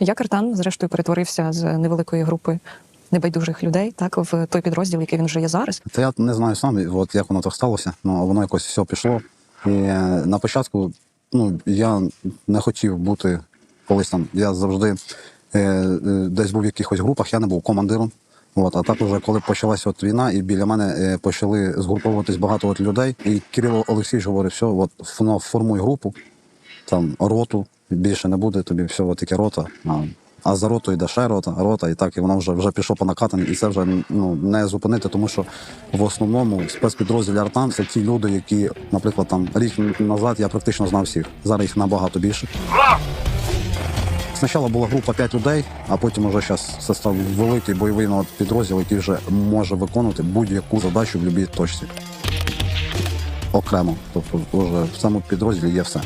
Як Артан, зрештою, перетворився з невеликої групи небайдужих людей, так в той підрозділ, який він вже є зараз. Та я не знаю сам, от як воно так сталося. Ну воно якось все пішло. І на початку ну, я не хотів бути колись там. Я завжди е, е, десь був в якихось групах, я не був командиром. От, а так уже коли почалася от війна, і біля мене е, почали згруповуватись багато от людей. І Кирило Олексійович говорив, все, от формуй групу, там роту, більше не буде, тобі все, тільки рота. А, за роту йде ще рота, рота, і так, і вона вже вже пішло по накатанні, і це вже ну не зупинити, тому що в основному спецпідрозділі Артан це ті люди, які, наприклад, там рік назад я практично знав всіх. Зараз їх набагато більше. Спочатку була група 5 людей, а потім вже зараз це став великий бойовий ну, підрозділ, який вже може виконувати будь-яку задачу в будь-якій точці. Окремо. Тобто вже в цьому підрозділі є все.